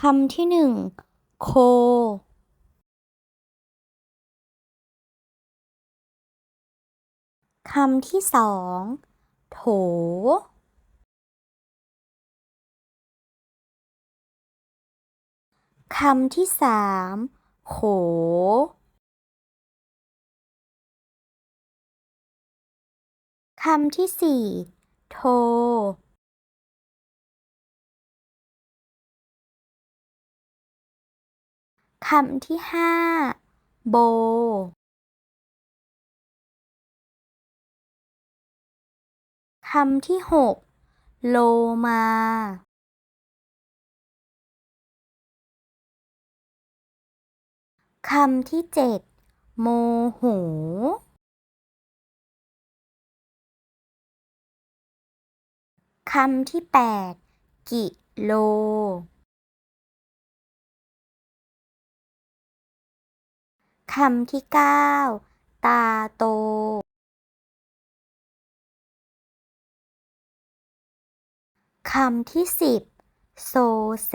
คำที่หนึ่งโค คำที่สองโถ คำที่สามโข คำที่สี่โท คำที่ห้าโบคำที่หกโลมา คำที่เจ็ดโมโห คำที่แปดกิโล คำที่เก้าตาโตคำที่สิบโซเซ